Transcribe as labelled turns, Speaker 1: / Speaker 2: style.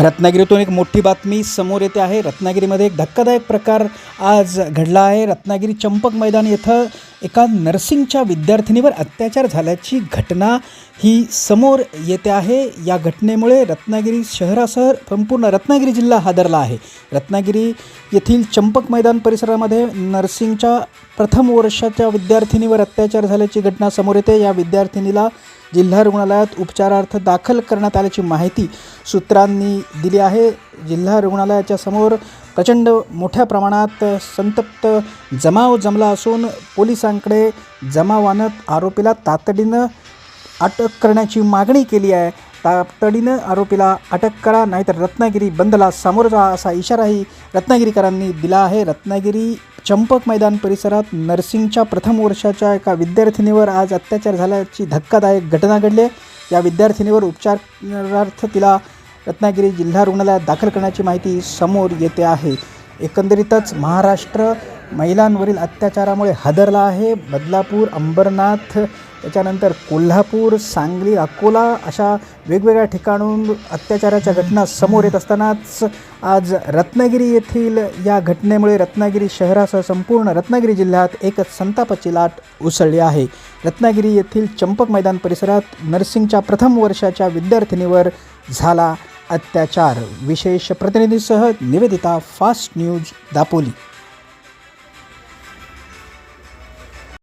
Speaker 1: रत्नागिरीतून एक मोठी बातमी समोर येते आहे. रत्नागिरीमध्ये एक धक्कादायक प्रकार आज घडला आहे. रत्नागिरी चंपक मैदान येथं एका नर्सिंगच्या विद्यार्थिनीवर अत्याचार झाल्याची घटना ही समोर येते आहे. या घटनेमुळे रत्नागिरी शहरासह संपूर्ण रत्नागिरी जिल्हा हादरला आहे. रत्नागिरी येथील चंपक मैदान परिसरामध्ये नर्सिंगच्या प्रथम वर्षाच्या विद्यार्थिनीवर अत्याचार झाल्याची घटना समोर येते. या विद्यार्थिनीला जिल्हा रुग्णालयात उपचारार्थ दाखल करण्यात आल्याची माहिती सूत्रांनी दिली आहे. जिल्हा रुग्णालयाच्या समोर प्रचंड मोठ्या प्रमाणात संतप्त जमाव जमला असून पोलिसांकडे जमाव आणत आरोपीला तातडीनं अटक करण्याची मागणी केली आहे तातडीनं आरोपीला अटक करा नाहीतर रत्नागिरी बंदला सामोरं जा असा इशाराही रत्नागिरीकरांनी दिला आहे रत्नागिरी चंपक मैदान परिसरात नर्सिंगच्या प्रथम वर्षाच्या एका विद्यार्थिनीवर आज अत्याचार झाल्याची धक्कादायक घटना घडली आहे. या विद्यार्थिनीवर उपचारार्थ तिला रत्नागिरी जिल्हा रुग्णालयात दाखल करण्याची माहिती समोर येते आहे. एकंदरीतच महाराष्ट्र महिलांवरील अत्याचारामुळे हादरला आहे. बदलापूर अंबरनाथ त्याच्यानंतर कोल्हापूर सांगली अकोला अशा वेगवेगळ्या ठिकाणून अत्याचाराच्या घटना समोर येत असतानाच आज रत्नागिरी येथील या घटनेमुळे रत्नागिरी शहरासह संपूर्ण रत्नागिरी जिल्ह्यात एक संतापाची लाट उसळली आहे. रत्नागिरी येथील चंपक मैदान परिसरात नर्सिंगच्या प्रथम वर्षाच्या विद्यार्थिनीवर झाला अत्याचार. विशेष प्रतिनिधीसह निवेदिता फास्ट न्यूज दापोली.